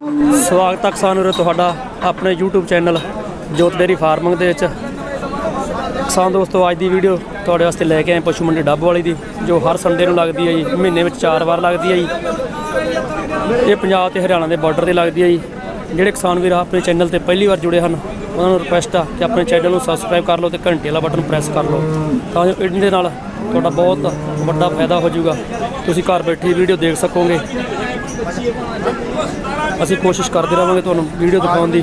ਸਵਾਗਤ ਹੈ ਕਿਸਾਨ ਵੀਰੋ ਤੁਹਾਡਾ ਆਪਣੇ YouTube channel Jot dairy farming ਦੇ ਵਿੱਚ। ਕਿਸਾਨ ਦੋਸਤੋ, ਅੱਜ ਦੀ ਵੀਡੀਓ ਤੁਹਾਡੇ ਵਾਸਤੇ ਲੈ ਕੇ ਆਏ ਪਸ਼ੂ ਮੰਡੀ ਡੱਬ ਵਾਲੀ ਦੀ, ਜੋ ਹਰ ਸੰਡੇ ਨੂੰ ਲੱਗਦੀ ਹੈ ਜੀ, ਮਹੀਨੇ ਵਿੱਚ 4 ਵਾਰ ਲੱਗਦੀ ਹੈ ਜੀ। ਇਹ ਪੰਜਾਬ ਤੇ ਹਰਿਆਣਾ ਦੇ ਬਾਰਡਰ ਤੇ ਲੱਗਦੀ ਹੈ ਜੀ। ਜਿਹੜੇ ਕਿਸਾਨ ਵੀਰ ਆਪਣੇ ਚੈਨਲ ਤੇ ਪਹਿਲੀ ਵਾਰ ਜੁੜੇ ਹਨ, ਉਹਨਾਂ ਨੂੰ ਰਿਕੁਐਸਟ ਆ ਕਿ ਆਪਣੇ ਚੈਨਲ ਨੂੰ ਸਬਸਕ੍ਰਾਈਬ ਕਰ ਲਓ ਤੇ ਘੰਟੀ ਵਾਲਾ ਬਟਨ ਪ੍ਰੈਸ ਕਰ ਲਓ। ਤਾਂ ਜੋ ਇਹਦੇ ਨਾਲ ਤੁਹਾਡਾ ਬਹੁਤ ਵੱਡਾ ਫਾਇਦਾ ਹੋ ਜਾਊਗਾ। ਤੁਸੀਂ ਘਰ ਬੈਠੇ ਵੀਡੀਓ ਦੇਖ ਸਕੋਗੇ। ਅਸੀਂ ਕੋਸ਼ਿਸ਼ ਕਰਦੇ ਰਹਾਂਗੇ ਤੁਹਾਨੂੰ ਵੀਡੀਓ ਦਿਖਾਉਣ ਦੀ।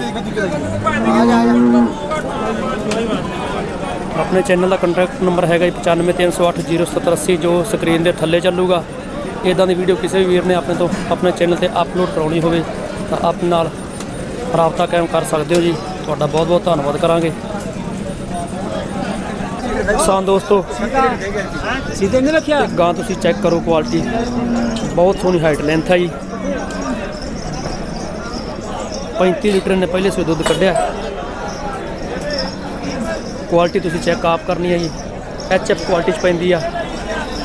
ਆਪਣੇ ਚੈਨਲ ਦਾ ਕੰਟੈਕਟ ਨੰਬਰ ਹੈਗਾ 9530807080 ਜੋ ਸਕਰੀਨ ਦੇ ਥੱਲੇ ਚੱਲੂਗਾ। ਇਦਾਂ ਦੀ ਵੀਡੀਓ ਕਿਸੇ ਵੀ ਵੀਰ ਨੇ ਆਪਣੇ ਤੋਂ ਆਪਣੇ ਚੈਨਲ ਤੇ ਅਪਲੋਡ ਕਰਾਉਣੀ ਹੋਵੇ ਤਾਂ ਆਪ ਨਾਲ ਰਾਬਤਾ ਕਾਇਮ ਕਰ ਸਕਦੇ ਹੋ ਜੀ। ਤੁਹਾਡਾ ਬਹੁਤ ਬਹੁਤ ਧੰਨਵਾਦ ਕਰਾਂਗੇ। ਸਾਨ ਦੋਸਤੋ ਸਿੱਧੇ ਨਹੀਂ ਰੱਖਿਆ? ਗਾਂ ਤੁਸੀਂ ਚੈੱਕ ਕਰੋ ਕੁਆਲਿਟੀ ਬਹੁਤ ਸੋਹਣੀ ਹਾਈਟ ਲੈਂਥ ਹੈ ਜੀ। 35 ਲੀਟਰ ਨੇ ਪਹਿਲੇ ਸਵੇ ਦੁੱਧ ਕੱਢਿਆ। ਕੁਆਲਿਟੀ ਤੁਸੀਂ ਚੈੱਕ ਆਪ ਕਰਨੀ ਹੈ ਜੀ। ਐਚ ਐਫ ਕੁਆਲਿਟੀ ਚ ਪੈਂਦੀ ਆ।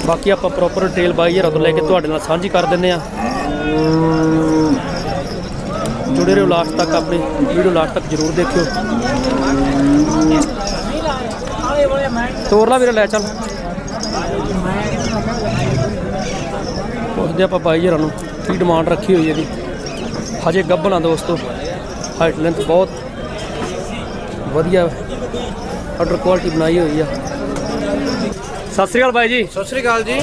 ਬਾਕੀ ਆਪਾਂ ਪ੍ਰੋਪਰ ਡਿਟੇਲ ਬਾਈ ਹਜ਼ਾਰ ਤੋਂ ਲੈ ਕੇ ਤੁਹਾਡੇ ਨਾਲ ਸਾਂਝੀ ਕਰ ਦਿੰਨੇ ਆ। ਜੁੜੇ ਰਹੋ ਲਾਸਟ ਤੱਕ ਆਪਣੀ ਵੀਡੀਓ ਲਾਸਟ ਤੱਕ ਜਰੂਰ ਦੇਖਿਓ। ਤੋਰਲਾ ਵੀਰੇ ਲੈ ਚੱਲ। ਪੁੱਛਦੇ ਆਪਾਂ ਬਾਈ ਹਜ਼ਾਰਾਂ ਨੂੰ ਕੀ ਡਿਮਾਂਡ ਰੱਖੀ ਹੋਈ ਇਹਦੀ ਹਜੇ ਗੱਭਣਾ ਦੋਸਤੋ। ਹਾਈਟ ਲੈਂਥ ਬਹੁਤ ਵਧੀਆ ਆਰਡਰ ਕੁਆਲਿਟੀ ਬਣਾਈ ਹੋਈ ਆ। ਸਤਿ ਸ੍ਰੀ ਅਕਾਲ ਬਾਈ ਜੀ। ਸਤਿ ਸ੍ਰੀ ਅਕਾਲ ਜੀ।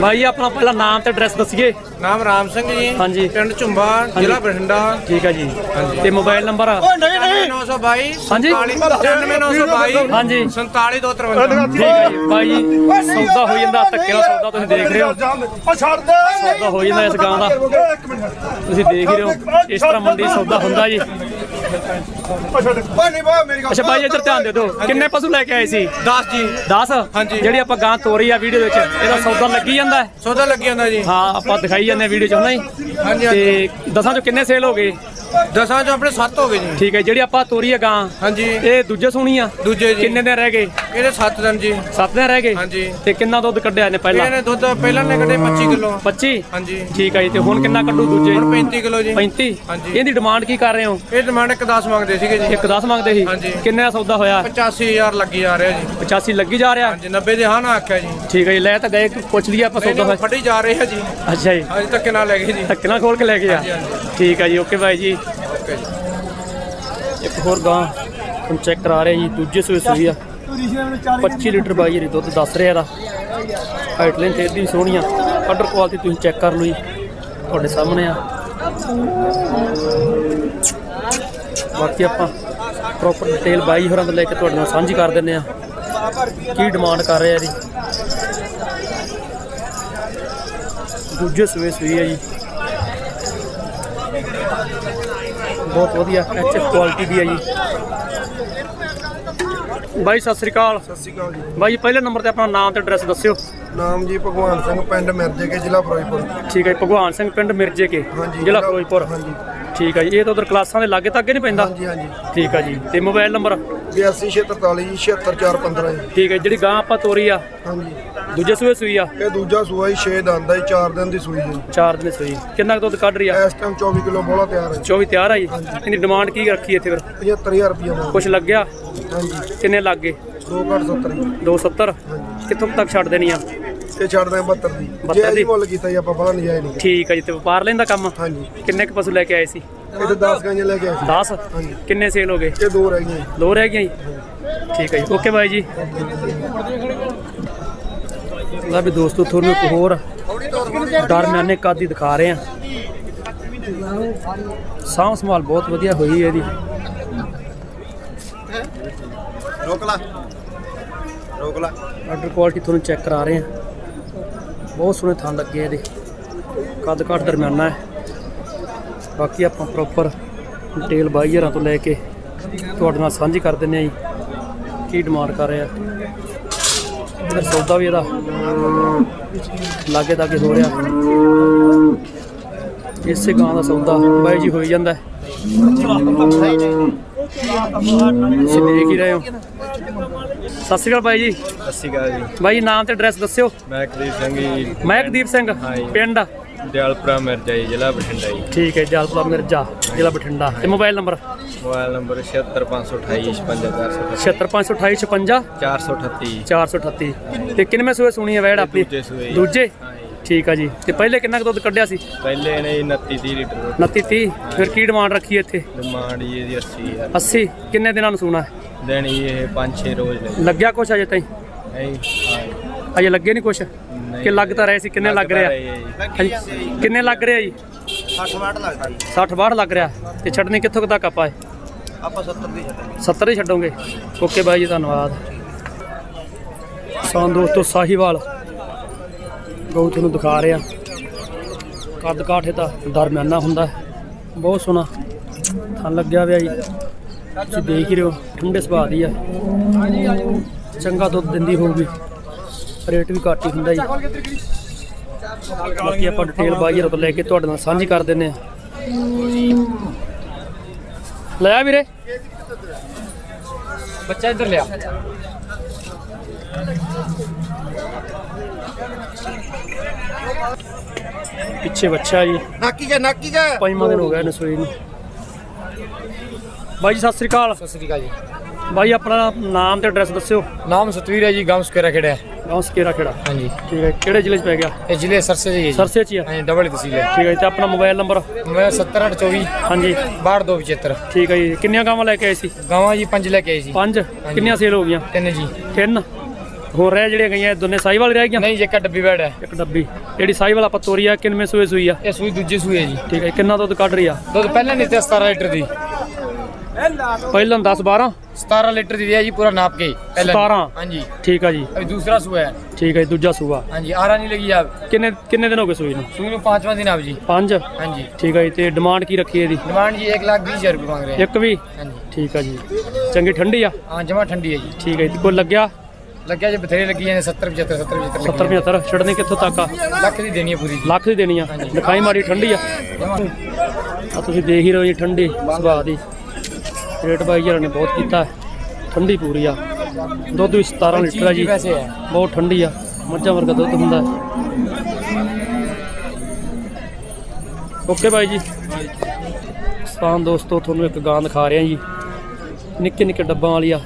ਬਾਈ ਆਪਣਾ ਪਹਿਲਾਂ ਨਾਮ ਤੇ ਐਡਰੈਸ ਦੱਸੀਏ। ਨਾਮ ਰਾਮ ਸਿੰਘ ਜੀ। ਹਾਂਜੀ। ਪਿੰਡ ਝੁੰਬਾ ਜ਼ਿਲ੍ਹਾ ਬਠਿੰਡਾ। ਠੀਕ ਹੈ ਜੀ। ਤੇ ਮੋਬਾਈਲ ਨੰਬਰ 922 ਹਾਂਜੀ। 94922 ਹਾਂਜੀ। 47253 ਠੀਕ ਹੈ ਜੀ। ਬਾਈ ਜੀ ਸੌਦਾ ਹੋ ਜਾਂਦਾ ਧੱਕੇ ਨਾਲ ਸੌਦਾ ਤੁਸੀਂ ਦੇਖ ਰਹੇ ਹੋ। ਉਹ ਛੱਡ ਦੇ। ਸੌਦਾ ਹੋ ਜਾਂਦਾ ਇਸ ਗਾਂ ਦਾ। ਤੁਸੀਂ ਦੇਖ ਰਹੇ ਹੋ। ਇਸ ਤਰ੍ਹਾਂ ਮੰਡੀ ਸੌਦਾ ਹੁੰਦਾ ਜੀ। ਬਾ ਮੇਰੀ ਗੱਲ ਅੱਛਾ ਬਾਈ ਇੱਧਰ ਧਿਆਨ ਦੇ ਦਿਓ। ਕਿੰਨੇ ਪਸ਼ੂ ਲੈ ਕੇ ਆਏ ਸੀ? 10 ਜੀ। 10 ਹਾਂਜੀ। ਜਿਹੜੀ ਆਪਾਂ ਗਾਂ ਤੋਰੀ ਆ ਵੀਡੀਓ ਵਿੱਚ ਇਹਦਾ ਸੌਦਾ ਲੱਗੀ ਜਾਂਦਾ? ਹੈ ਸੌਦਾ ਲੱਗੀ ਜਾਂਦਾ ਜੀ। ਹਾਂ ਆਪਾਂ ਦਿਖਾਈ ਜਾਂਦੇ ਵੀਡੀਓ ਚ ਜੀ? ਹਾਂਜੀ ਹਾਂਜੀ। ਤੇ ਦਸਾਂ ਚੋਂ ਕਿੰਨੇ ਸੇਲ ਹੋ ਗਏ? ਦਸਾਂ ਚੋਂ ਆਪਣੇ 7 ਹੋ ਗਏ ਜੀ। ਠੀਕ ਹੈ ਜਿਹੜੀ ਆਪਾਂ ਤੋਰੀ ਆ ਗਾਂ ਹਾਂਜੀ। ਇਹ ਦੂਜੇ ਸੂਣੀ ਆ? ਦੂਜੇ ਜੀ। ਕਿੰਨੇ ਦਿਨ ਰਹਿ ਗਏ? ਇਹਦੇ 7 ਦਿਨ ਜੀ। 7 ਦਿਨ ਰਹਿ ਗਏ? ਹਾਂਜੀ। ਤੇ ਕਿੰਨਾ ਦੁੱਧ ਕੱਢਿਆ ਇਹਨੇ ਪਹਿਲਾਂ? ਇਹਨੇ ਦੁੱਧ ਪਹਿਲਾਂ ਨੇ ਕੱਢੇ 25 ਕਿਲੋ। 25 ਹਾਂਜੀ। ਠੀਕ ਹੈ ਜੀ ਤੇ ਹੁਣ ਕਿੰਨਾ ਕੱਢੂ ਦੂਜੇ? ਹੁਣ 35 ਕਿਲੋ ਜੀ। 35 ਹਾਂਜੀ। ਇਹਦੀ ਡਿਮਾਂਡ ਕੀ ਕਰ ਰਹੇ ਹੋ? ਇਹ ਡਿਮਾਂਡ ਇੱਕ 10 ਮੰਗਦੇ ਸੀਗੇ ਜੀ। ਇੱਕ 10 ਮੰਗਦੇ ਸੀ? ਹਾਂਜੀ। ਕਿੰਨੇ ਦਾ ਸੌਦਾ ਹੋਇਆ? 85000 ਲੱਗੀ ਜਾ ਰਿਹਾ ਜੀ। 85 ਲੱਗੀ ਜਾ ਰਿਹਾ? ਹਾਂਜੀ 90 ਦੇ ਹਾਂ ਨਾ ਆਖਿਆ ਜੀ। ਠੀਕ ਹੈ ਜੀ ਲੈ ਤਾਂ ਗਏ ਪੁੱਛ ਲਿਆ ਆਪਾਂ ਸੌਦਾ ਹੋਇਆ। ਫੜੀ ਜਾ ਰਹੇ ਆ ਜੀ। ਅੱਛਾ ਜੀ। ਅੱਜ ਤੱਕ ਨਾ ਲੈ ਗਏ ਜੀ। ਧੱਕੇ ਨਾਲ ਖੋਲ ਕੇ ਲੈ ਕੇ ਆ। ਹਾਂਜੀ, ਹਾਂਜੀ। ਠੀਕ ਹੈ ਜੀ ਓਕੇ ਬਾਈ ਜੀ। ਓਕੇ ਜੀ। ਇੱਕ ਹੋਰ ਗਾਂ ਹੁਣ ਚੈੱਕ ਕਰਾ ਰਹੇ ਜੀ, ਦੂਜੇ ਸੂਏ ਸੂਈ ਆ। 25 ਲੀਟਰ ਬਾਈ ਜੀ ਦੁੱਧ ਦੱਸ ਰਿਹਾ ਇਹਦਾ। ਹਾਈਟਲਾਈਨ 'ਤੇ ਇਹਦੀ ਵੀ ਸੋਹਣੀ ਆ। ਆਰਡਰ ਕੁਆਲਿਟੀ ਤੁਸੀਂ ਚੈੱਕ ਕਰ ਲਓ ਜੀ। ਤੁਹਾਡੇ ਸਾਹਮਣੇ ਆ। ਬਾਕੀ ਆਪਾਂ ਪ੍ਰੋਪਰ ਡਿਟੇਲ ਬਾਈ ਹੋਰਾਂ ਤੋਂ ਲੈ ਕੇ ਤੁਹਾਡੇ ਨਾਲ ਸਾਂਝੀ ਕਰ ਦਿੰਨੇ ਆ। ਕੀ ਡਿਮਾਂਡ ਕਰ ਰਿਹਾ ਇਹਦੀ। ਦੂਜੇ ਸੂਏ ਸੂਈ ਆ ਜੀ। ਬਹੁਤ ਵਧੀਆ ਐਚ ਐਫ ਕੁਆਲਿਟੀ ਦੀ ਹੈ ਜੀ। ਬਾਈ ਸਤਿ ਸ੍ਰੀ ਅਕਾਲ। ਸਤਿ ਸ਼੍ਰੀ ਅਕਾਲ ਜੀ। ਬਾਈ ਪਹਿਲੇ ਨੰਬਰ ਤੇ ਆਪਣਾ ਨਾਮ ਤੇ ਐਡਰੈਸ ਦੱਸਿਓ। ਨਾਮ ਜੀ ਭਗਵਾਨ ਸਿੰਘ ਪਿੰਡ ਮਿਰਜੇ ਕੇ ਜ਼ਿਲ੍ਹਾ ਫਿਰੋਜ਼ਪੁਰ। ਠੀਕ ਹੈ ਭਗਵਾਨ ਸਿੰਘ ਪਿੰਡ ਮਿਰਜੇ ਕੇ ਜ਼ਿਲ੍ਹਾ ਫਿਰੋਜ਼ਪੁਰ। ਹਾਂਜੀ। ਠੀਕ ਹੈ ਜੀ ਇਹ ਤਾਂ ਉਧਰ ਕਲਾਸਾਂ ਦੇ ਲਾਗੇ ਤੱਕ ਨਹੀਂ ਪੈਂਦਾ? ਹਾਂਜੀ ਹਾਂਜੀ। ਠੀਕ ਹੈ ਜੀ ਤੇ ਮੋਬਾਈਲ ਨੰਬਰ? 8243 76415 ਜੀ। ਠੀਕ ਹੈ ਜਿਹੜੀ ਗਾਂ ਆਪਾਂ ਤੋਰੀ ਆ ਹਾਂਜੀ। ਦੂਜੇ ਸੂਏ ਸੂਈ ਆ? ਇਹ ਦੂਜਾ ਸੂਆ ਹੀ 6 ਦੰਦ ਹੈ 4 ਦਿਨ ਦੀ ਸੂਈ ਜੀ। ਚਾਰ ਦਿਨ ਸੂਈ। ਕਿੰਨਾ ਕੁ ਦੁੱਧ ਕੱਢ ਰਹੀ ਆ? ਇਸ ਟਾਈਮ 24 ਕਿਲੋ ਬੋਲਾ ਤਿਆਰ ਹੈ 24 ਤਿਆਰ ਆ ਜੀ? ਇਹਦੀ ਡਿਮਾਂਡ ਕੀ ਰੱਖੀ ਇੱਥੇ ਫਿਰ? 75000 ਰੁਪਏ ਮੰਗ ਕੁਛ ਲੱਗਿਆ? ਹਾਂਜੀ। ਕਿੰਨੇ ਲੱਗ ਗਏ? 2 ਘੱਟ 70 ਜੀ। 270 ਕਿੱਥੋਂ ਤੱਕ ਛੱਡ ਦੇਣੀ ਆ? ਤੇ ਛੱਡ ਦਾਂ 72 ਦੀ। 72 ਜੇ ਦੀ? ਅਸੀਂ ਮੁੱਲ ਕੀਤਾ ਜੀ ਆਪਾਂ ਬੜਾ ਨਜਾਇਜ਼ ਨਹੀਂ ਠੀਕ ਹੈ ਜੀ ਤੇ ਵਪਾਰ ਲੈਂਦਾ ਕੰਮ? ਹਾਂਜੀ। ਕਿੰਨੇ ਕੁ ਪਸ਼ੂ ਲੈ ਕੇ ਆਏ ਸੀ? ਇਹ 10 ਗਾਈਆਂ ਲੈ ਕੇ ਆਏ 10 ਹਾਂਜੀ। ਕਿੰਨੇ ਸੇਲ ਹੋ ਗਏ? ਇਹ ਦੋ ਰਹਿ ਗਈਆਂ ਜੀ। ਦੋ ਰਹਿ ਗਈਆਂ ਜੀ? ਠੀਕ ਹੈ ਜੀ। ਓਕੇ ਬਾਈ ਜੀ। ਲਾ ਵੀ ਦੋਸਤੋ ਤੁਹਾਨੂੰ ਇੱਕ ਹੋਰ ਦਰਮਿਆਨੇ ਕਾਦੀ ਦਿਖਾ ਰਹੇ। ਆ ਸਾਂਭ ਸੰਭਾਲ ਬਹੁਤ ਵਧੀਆ ਹੋਈ ਹੈ ਇਹਦੀ। ਰੋਕ ਲਾ। ਰੋਕ ਲਾ। ਆਰਡਰ ਕੁਆਲਿਟੀ ਤੁਹਾਨੂੰ ਚੈੱਕ ਕਰਾ ਰਹੇ ਆ ਬਹੁਤ ਸੋਹਣੇ ਥਣ ਲੱਗੇ ਇਹਦੇ। ਕੱਦ ਘੱਟ ਦਰਮਿਆਨਾ ਹੈ। ਬਾਕੀ ਆਪਾਂ ਪ੍ਰੋਪਰ ਡਿਟੇਲ ਬਾਈਅਰਾਂ ਤੋਂ ਲੈ ਕੇ ਤੁਹਾਡੇ ਨਾਲ ਸਾਂਝੀ ਕਰ ਦਿੰਨੇ ਆ ਜੀ, ਕੀ ਡਿਮਾਂਡ ਕਰ ਰਿਹਾ। ਫਿਰ ਸੌਦਾ ਵੀ ਇਹਦਾ ਲਾਗੇ ਤਾਗੇ ਹੋ ਰਿਹਾ। ਇਸੇ ਗਾਂ ਦਾ ਸੌਦਾ ਬਾਈ ਜੀ ਹੋਈ ਜਾਂਦਾ ਹੈ। ਤੁਸੀਂ ਦੇਖ ਹੀ ਰਹੇ ਹੋ। ਸਤਿ ਸ਼੍ਰੀ ਅਕਾਲ ਬਾਈ ਜੀ। ਸਤਿ ਸ਼੍ਰੀ ਅਕਾਲ ਜੀ। ਬਾਈ ਨਾਮ ਤੇ ਐਡਰੈਸ ਦੱਸਿਓ। ਮੈਂ ਕੁਲਦੀਪ ਸਿੰਘ ਜੀ। ਪਿੰਡ? ਦਿਆਲਪੁਰਾ ਮਿਰਜ਼ਾ ਜੀ ਜ਼ਿਲ੍ਹਾ ਬਠਿੰਡਾ ਜੀ। ਠੀਕ ਹੈ ਜਲਪੁਰਾ ਮਿਰਜ਼ਾ ਜ਼ਿਲ੍ਹਾ ਬਠਿੰਡਾ। ਤੇ ਮੋਬਾਈਲ ਨੰਬਰ? ਮੋਬਾਈਲ ਨੰਬਰ 76528 55538 76556 438 438 ਤੇ ਕਿੰਨਵੇਂ ਸੂਏ ਸੁਣੀ ਹੈ ਵੈੜ ਆਪਣੀ? ਦੂਜੇ ਠੀਕ ਆ ਜੀ। ਤੇ ਪਹਿਲੇ ਕਿੰਨਾ ਕੁ ਦੁੱਧ ਕੱਢਿਆ ਸੀ? ਪਹਿਲੇ ਨੇ 29 30 ਲੀਟਰ 29 30 ਫਿਰ ਕੀ ਡਿਮਾਂਡ ਰੱਖੀ ਹੈ ਇੱਥੇ? ਡਿਮਾਂਡ ਜੀ ਇਹਦੀ 80 ਹੈ 80 ਕਿੰਨੇ ਦਿਨਾਂ ਨੂੰ ਸੂਣਾ? ਹੈ ਦੇਣੀ ਇਹ 5-6 ਰੋਜ਼ ਨੇ ਲੱਗਿਆ ਕੁਛ ਅਜੇ ਤਾਈਂ? ਹਾਂ। ਅਜੇ ਲੱਗੇ ਨਹੀਂ ਕੁਛ। ਕਿ ਲੱਗ ਤਾਂ ਰਹੇ ਸੀ ਕਿੰਨੇ ਲੱਗ ਰਿਹਾ? ਹੈ। ਹਾਂਜੀ। ਕਿੰਨੇ ਲੱਗ ਰਿਹਾ ਜੀ? 60 ਵਾਟ ਲੱਗਦਾ ਜੀ। 60 62 ਲੱਗ ਰਿਹਾ। ਤੇ ਛੱਡਣੀ ਕਿੱਥੋਂ ਤੱਕ ਆਪਾਂ ਇਹ? ਆਪਾਂ 70 ਦੀ ਛੱਡਾਂਗੇ। 70 ਹੀ ਛੱਡੋਗੇ। ਓਕੇ ਬਾਈ ਜੀ ਧੰਨਵਾਦ। ਸਾਂ ਦੋਸਤੋ ਸਾਹੀਵਾਲ। ਗਊ ਤੁਹਾਨੂੰ ਦਿਖਾ ਰਿਹਾ। ਕੱਦ ਕਾਠੇ ਦਾ ਦਰਮਿਆਨਾ ਹੁੰਦਾ ਬਹੁਤ ਸੋਹਣਾ ਥਣ ਲੱਗਿਆ ਹੋਇਆ ਜੀ। ਤੁਸੀਂ ਦੇਖ ਹੀ ਰਹੇ ਹੋ, ਠੰਡੇ ਸੁਭਾਅ ਦੀ ਆ ਚੰਗਾ ਦੁੱਧ ਦਿੰਦੀ ਹੋਊਗੀ। ਰੇਟ ਵੀ ਘੱਟ ਹੀ ਹੁੰਦਾ ਜੀ। ਬਾਕੀ ਆਪਾਂ ਡਿਟੇਲ ਬਾਈਰ ਤੋਂ ਲੈ ਕੇ ਤੁਹਾਡੇ ਨਾਲ ਸਾਂਝੀ ਕਰ ਦਿੰਨੇ ਆ ਲਿਆ ਵੀਰੇ। ਬੱਚਾ ਇੱਧਰ ਲਿਆ। ਪਿੱਛੇ ਬੱਚਾ ਜੀ। ਨਾਕੀ ਜਾ ਨਾਕੀ ਜਾ। ਪੰਜਵਾਂ ਦਿਨ ਹੋ ਗਿਆ ਨਸੋਈ ਨੂੰ। ਬਾਈ ਜੀ ਸਤਿ ਸ੍ਰੀ ਅਕਾਲ। ਸਤਿ ਸ੍ਰੀ ਅਕਾਲ ਜੀ। ਬਾਈ ਆਪਣਾ ਨਾਮ ਤੇ ਐਡਰੈਸ ਦੱਸਿਓ। ਨਾਮ ਸਤਵੀਰ ਹੈ ਜੀ ਗਾਂਵ ਸਕੇਰਾ ਖੇੜਾ ਹੈ ਗਾਉਂ ਸਕੇਰਾ ਖੇੜਾ। ਹਾਂਜੀ। ਠੀਕ ਹੈ ਕਿਹੜੇ ਜ਼ਿਲ੍ਹੇ 'ਚ ਪੈ ਗਿਆ? ਇਹ ਜ਼ਿਲ੍ਹੇ ਸਰਸੇ ਜੀ। ਸਰਸੇ 'ਚ ਹੀ ਹਾਂਜੀ ਡਬਲ ਤਹਿਸੀਲ ਹੈ। ਠੀਕ ਹੈ ਜੀ, ਤੇ ਆਪਣਾ ਮੋਬਾਈਲ ਨੰਬਰ? ਮੈਂ 7824 ਹਾਂਜੀ। 6275 ਠੀਕ ਹੈ ਜੀ ਕਿੰਨੀਆਂ ਗਾਵਾਂ ਲੈ ਕੇ ਆਏ ਸੀ? ਗਾਵਾਂ ਜੀ ਪੰਜ ਲੈ ਕੇ ਆਏ ਸੀ। ਪੰਜ? ਕਿੰਨੀਆਂ ਸੇਲ ਹੋ ਗਈਆਂ? ਤਿੰਨ ਜੀ। ਤਿੰਨ? ਹੋਰ ਰਹਿ ਜਿਹੜੀਆਂ ਗਈਆਂ ਇਹ ਦੋਨੇ ਸਾਈਵਾਲ ਰਹਿ ਗਈਆਂ? ਨਹੀਂ ਇੱਕ ਡੱਬੀ ਬੈਡ ਹੈ। ਇੱਕ ਡੱਬੀ। ਜਿਹੜੀ ਸਾਈਵਾਲ ਆਪਾਂ ਤੋਰੀ ਆ ਕਿੰਨਵੇਂ ਸੂਏ ਸੂਈ ਆ? ਇਹ ਸੂਈ ਦੂਜੀ ਸੂਈ ਹੈ ਜੀ। ਠੀਕ ਹੈ ਕਿੰਨਾ ਦੁੱਧ ਕੱਢ ਰਹੀ ਦੁੱਧ ਪਹਿਲਾਂ ਨਹੀਂ ਤੇ 17 ਲੀਟਰ ਦੀ। ਪਹਿਲਾਂ 10 12 17 ਲੀਟਰ ਦੀ ਹੈ ਜੀ ਪੂਰਾ ਨਾਪ ਕੇ। 17 ਹਾਂਜੀ। ਠੀਕ ਆ ਜੀ। ਅਭੀ ਦੂਸਰਾ ਸੂਆ ਹੈ। ਠੀਕ ਹੈ ਦੂਜਾ ਸੂਆ। ਹਾਂਜੀ ਆਰਾ ਨਹੀਂ ਲੱਗੀ ਆ। ਕਿੰਨੇ ਕਿੰਨੇ ਦਿਨ ਹੋ ਗਏ ਸੂਈ ਨੂੰ? ਸੂਈ ਨੂੰ ਪੰਜਵਾਂ ਦਿਨ ਆਪ ਜੀ। ਪੰਜ? ਹਾਂਜੀ। ਠੀਕ ਹੈ ਤੇ ਡਿਮਾਂਡ ਕੀ ਰੱਖੀ ਇਹਦੀ? ਡਿਮਾਂਡ ਜੀ 1 ਲੱਖ 20 ਹਜ਼ਾਰ ਰੁਪਏ ਮੰਗ ਰਹੇ। ਇੱਕ ਵੀ? ਹਾਂਜੀ। ਠੀਕ ਆ ਜੀ। ਚੰਗੀ ਠੰਡੀ ਆ? ਹਾਂ ਜਮਾ ਠੰਡੀ ਹੈ ਜੀ। ਠੀਕ ਹੈ ਜੀ ਕੋਈ ਲੱਗਿਆ? ਲੱਗਿਆ ਜੇ ਬਥੇਰੇ ਲੱਗੀਆਂ ਨੇ 70 75 70 75 70 75 ਛੜਨੀ ਕਿੱਥੋਂ ਤੱਕ ਆ? ਲੱਖ ਦੀ ਦੇਣੀ ਹੈ ਪੂਰੀ ਲੱਖ ਦੀ ਦੇਣੀ ਆ। ਦਿਖਾਈ ਮਾਰੀ ਠੰਡੀ ਆ। ਆ ਤੁਸੀਂ ਦੇਖ ਹੀ ਰਹੇ ਹੋ ਜੀ ਠੰਡੀ ਸੁਭਾਅ ਦੀ। ਰੇਟ ਬਾਈ ਜਰਾਂ ਨੇ ਬਹੁਤ ਕੀਤਾ। ਠੰਡੀ ਪੂਰੀ ਆ। ਦੁੱਧ ਵੀ 17 ਲੀਟਰ ਆ ਜੀ। ਬਹੁਤ ਠੰਡੀ ਆ। ਮੱਝਾਂ ਵਰਗਾ ਦੁੱਧ ਹੁੰਦਾ। ਓਕੇ ਬਾਈ ਜੀ। ਤਾਂ ਦੋਸਤੋ ਤੁਹਾਨੂੰ ਇੱਕ ਗਾਂ ਦਿਖਾ ਰਿਹਾ ਜੀ। ਨਿੱਕੇ ਨਿੱਕੇ ਡੱਬਾਂ ਵਾਲੀ ਆ।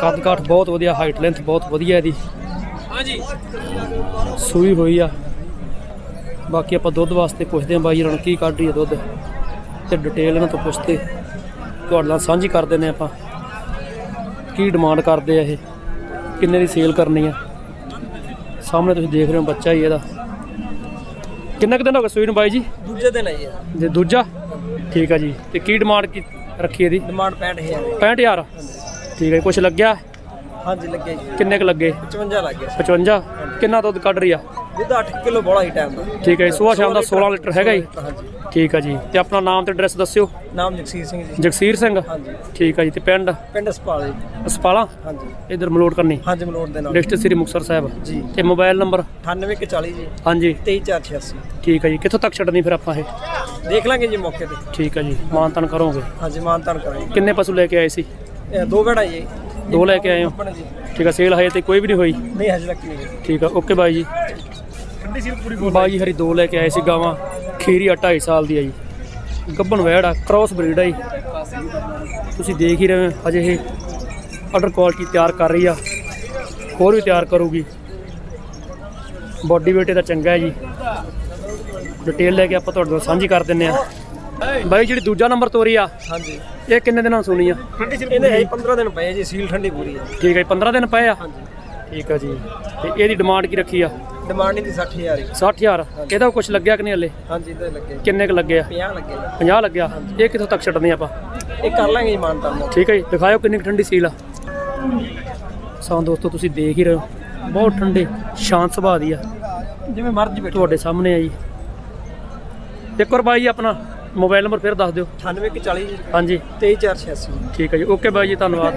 ਕੱਦ ਕਾਠ ਬਹੁਤ ਵਧੀਆ ਹਾਈਟ ਲੈਂਥ ਬਹੁਤ ਵਧੀਆ ਇਹਦੀ। ਹਾਂਜੀ। ਸੂਈ ਹੋਈ ਆ। ਬਾਕੀ ਆਪਾਂ ਦੁੱਧ ਵਾਸਤੇ ਪੁੱਛਦੇ ਹਾਂ ਬਾਈ ਨੂੰ ਕੀ ਕੱਢ ਰਹੀ ਹੈ ਦੁੱਧ। ਤੇ ਡਿਟੇਲ ਇਹਨਾਂ ਤੋਂ ਪੁੱਛਦੇ। ਤੁਹਾਡੇ ਨਾਲ ਸਾਂਝੀ ਕਰ ਦਿੰਦੇ ਆਪਾਂ। ਕੀ ਡਿਮਾਂਡ ਕਰਦੇ ਆ ਇਹ? ਕਿੰਨੇ ਦੀ ਸੇਲ ਕਰਨੀ ਆ? ਸਾਹਮਣੇ ਤੁਸੀਂ ਦੇਖ ਰਹੇ ਹੋ ਬੱਚਾ ਹੀ ਇਹਦਾ। ਕਿੰਨਾ ਕੁ ਦਿਨ ਹੋ ਗਿਆ ਸੂਈ ਨੂੰ ਬਾਈ ਜੀ? ਦੂਜੇ ਦਿਨ ਹੈ ਜੀ ਜੇ ਦੂਜਾ? ਠੀਕ ਆ ਜੀ। ਤੇ ਕੀ ਡਿਮਾਂਡ ਕੀ ਰੱਖੀ ਇਹਦੀ? ਡਿਮਾਂਡ 65000 65000 ਠੀਕ ਹੈ ਕੁਝ ਲੱਗਿਆ? ਹਾਂਜੀ ਲੱਗੇ ਜੀ। ਕਿੰਨੇ ਕੁ ਲੱਗੇ? 55 ਲੱਗੇ 55 ਕਿੰਨਾ ਦੁੱਧ ਕੱਢ ਰਹੀ ਆ? ਦੁੱਧ 8 ਕਿਲੋ ਬੋਲਾ ਹੀ ਟਾਈਮ ਦਾ। ਠੀਕ ਹੈ ਸਵੇਰ ਸ਼ਾਮ ਦਾ 16 ਲੀਟਰ ਹੈਗਾ ਜੀ। ਹਾਂਜੀ। ਠੀਕ ਆ ਜੀ। ਤੇ ਆਪਣਾ ਨਾਮ ਤੇ ਐਡਰੈਸ ਦੱਸਿਓ। ਨਾਮ ਜਗਸੀਰ ਸਿੰਘ ਜੀ। ਜਗਸੀਰ ਸਿੰਘ? ਹਾਂਜੀ। ਠੀਕ ਆ ਜੀ ਤੇ ਪਿੰਡ? ਪਿੰਡ ਸਪਾਲੇ ਅਸਪਾਲਾ ਹਾਂਜੀ। ਇਧਰ ਮਲੋਟ ਕਰਨੀ। ਹਾਂਜੀ ਮਲੋਟ ਦੇ ਨਾਲ। ਡਿਸਟ੍ਰਿਕਟ ਸ੍ਰੀ ਮੁਕਤਸਰ ਸਾਹਿਬ। ਜੀ। ਤੇ ਮੋਬਾਈਲ ਨੰਬਰ? 9840 ਜੀ। ਹਾਂਜੀ। 23486 ਠੀਕ ਆ ਜੀ ਕਿੱਥੋਂ ਤੱਕ ਛੱਡਣੀ ਫਿਰ ਆਪਾਂ ਇਹ? ਦੇਖ ਲਾਂਗੇ ਜੀ ਮੌਕੇ ਤੇ। ਠੀਕ ਆ ਜੀ ਮਾਨਤਨ ਕਰੋਗੇ? ਹਾਂਜੀ ਮਾਨਤਾਨ ਕਰਾਂਗੇ। ਕਿੰਨੇ ਪਸ਼ੂ ਲੈ ਕੇ ਆਏ ਸੀ? ਇਹ ਦੋ ਬੜਾ ਜੀ। ਦੋ ਲੈ ਕੇ ਆਏ ਹੋ? ਜੀ। ਠੀਕ ਆ ਸੇਲ ਹਜੇ ਤੇ ਕੋਈ ਵੀ ਨਹੀਂ ਹੋਈ? ਨਹੀਂ ਹਜੇ ਤੱਕ ਨਹੀਂ ਠੀਕ ਆ ਓਕੇ ਬਾਈ ਜੀ। ਬਾਈ ਜੀ ਹਰੀ ਦੋ ਲੈ ਕੇ ਆਏ ਸੀ ਗਾਵਾਂ। ਖੀਰੀ ਆ 2.5 ਸਾਲ ਦੀ ਆ ਜੀ। ਗੱਬਣ ਵੈੜ ਆ ਕ੍ਰਾਸ ਬਰੀਡ ਆ ਜੀ। ਤੁਸੀਂ ਦੇਖ ਹੀ ਰਹੇ ਹੋ ਅਜੇ ਇਹ ਆਰਡਰ ਕੁਆਲਿਟੀ ਤਿਆਰ ਕਰ ਰਹੀ ਆ। ਹੋਰ ਵੀ ਤਿਆਰ ਕਰੂਗੀ। ਬਾਡੀ weight ਦਾ ਚੰਗਾ ਹੈ ਜੀ। ਡਿਟੇਲ ਲੈ ਕੇ ਆਪਾਂ ਤੁਹਾਡੇ ਨਾਲ ਸਾਂਝੀ ਕਰ ਦਿੰਨੇ ਆ ਬਾਈ ਜਿਹੜੀ ਦੂਜਾ ਨੰਬਰ ਤੋਰੀ ਆ ਹਾਂਜੀ। ਇਹ ਕਿੰਨੇ ਦਿਨਾਂ ਨੂੰ ਸੁਣੀ ਆ? ਇਹਦੇ ਹੈ 15 ਦਿਨ ਪਏ ਜੀ ਸੀਲ ਠੰਡੀ ਪੂਰੀ ਹੈ ਠੀਕ ਹੈ ਜੀ, 15 ਦਿਨ ਪਏ ਆ? ਠੀਕ ਆ ਜੀ। ਤੇ ਇਹਦੀ ਡਿਮਾਂਡ ਕੀ ਰੱਖੀ ਆ? ਡਿਮਾਂਡ ਇਹਦੀ 60000 ਹੀ। 60000 ਇਹਦਾ ਕੁਝ ਲੱਗਿਆ ਕਿ ਨਹੀਂ ਹਲੇ? ਹਾਂਜੀ ਇਹਦੇ ਲੱਗੇ ਕਿੰਨੇ ਕੁ ਲੱਗੇ ਆ? 50 ਲੱਗੇ ਜੀ। 50 ਲੱਗਿਆ? ਇਹ ਕਿੱਥੋਂ ਤੱਕ ਛੱਡਣੀ ਆਪਾਂ? ਇਹ ਕਰ ਲਾਂਗੇ ਜੀ ਮਾਨਤਾਨ ਮੌਕੇ ਠੀਕ ਹੈ ਜੀ ਦਿਖਾਓ ਕਿੰਨੀ ਕੁ ਠੰਡੀ ਸੀਲ ਆ। ਸਾਂ ਦੋਸਤੋ ਤੁਸੀਂ ਦੇਖ ਹੀ ਰਹੇ ਹੋ। ਬਹੁਤ ਠੰਡੇ ਸ਼ਾਂਤ ਸੁਭਾਅ ਦੀ ਆ। ਜਿਵੇਂ ਮਰਜ਼ੀ ਬੈਠੋ। ਤੁਹਾਡੇ ਸਾਹਮਣੇ ਆ ਜੀ। ਇੱਕ ਵਾਰ ਬਾਈ ਆਪਣਾ। ਮੋਬਾਈਲ ਨੰਬਰ ਫਿਰ ਦੱਸ ਦਿਓ। 9840 ਜੀ ਹਾਂਜੀ। 23486 ਠੀਕ ਹੈ ਜੀ। ਓਕੇ ਬਾਈ ਜੀ ਧੰਨਵਾਦ।